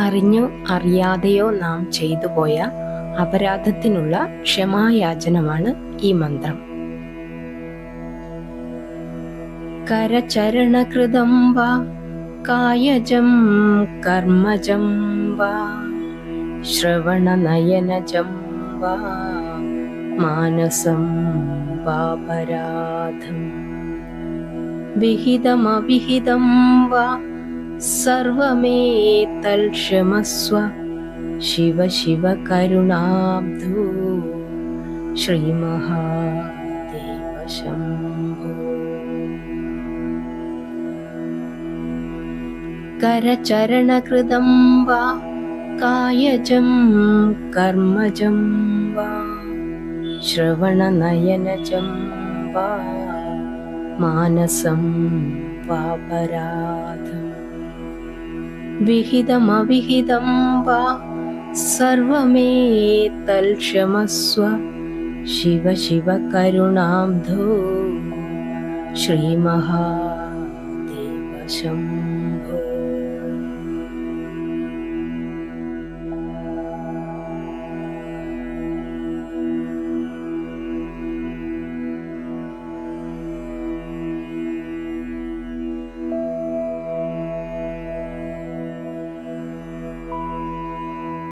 അറിഞ്ഞോ അറിയാതെയോ നാം ചെയ്തു പോയ അപരാധത്തിനുള്ള ക്ഷമായാചനമാണ് ഈ മന്ത്രം. കരചരണകൃതം വാ കായജം കർമ്മജം വാ ശ്രവണനയനജം വാ മാനസം വാപരാധം വിഹിതമവിഹിതം വാ സർവമേതൽക്ഷമസ്വ ശിവ ശിവ കരുണാബ്ധോ. ശ്രീമഹാദേവ ശംഭോ കരചരണകൃതം വാ. കായജം കർമ്മജം വാ. ശ്രവണനയനജം വാ. മാനസം വാപരാധം. വിഹിതമവിഹിതം വാ സർവമേതൽക്ഷമസ്വ ശിവ ശിവ കരുണാബ്ധോ ശ്രീമഹാദേവ ശംഭോ